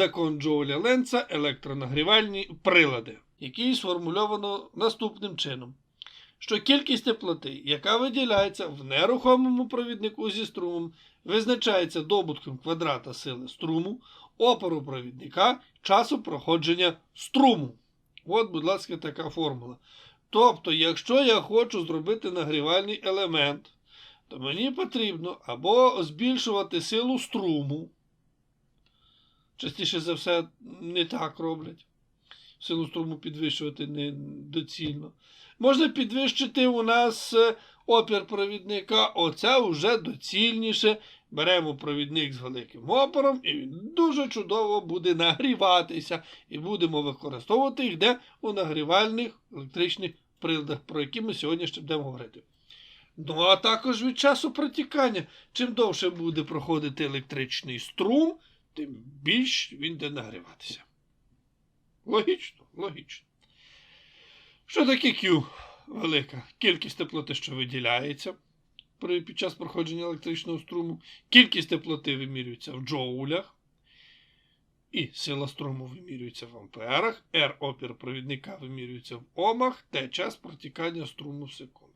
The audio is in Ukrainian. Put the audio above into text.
закон Джоуля Ленца електронагрівальні прилади, який сформульовано наступним чином. Що кількість теплоти, яка виділяється в нерухомому провіднику зі струмом, визначається добутком квадрата сили струму, опору провідника, часу проходження струму. От, будь ласка, така формула. Тобто, якщо я хочу зробити нагрівальний елемент, то мені потрібно або збільшувати силу струму. Частіше за все, не так роблять. Силу струму підвищувати недоцільно. Можна підвищити у нас е, опір провідника. Оце вже доцільніше. Беремо провідник з великим опором, і він дуже чудово буде нагріватися. І будемо використовувати їх де у нагрівальних електричних приладах, про які ми сьогодні ще будемо говорити. Ну, а також від часу протікання. Чим довше буде проходити електричний струм, тим більш він буде нагріватися. Логічно, логічно. Що таке Q? Велика кількість теплоти, що виділяється під час проходження електричного струму. Кількість теплоти вимірюється в джоулях. І сила струму вимірюється в амперах, R опір провідника вимірюється в омах, Т час протікання струму в секунду.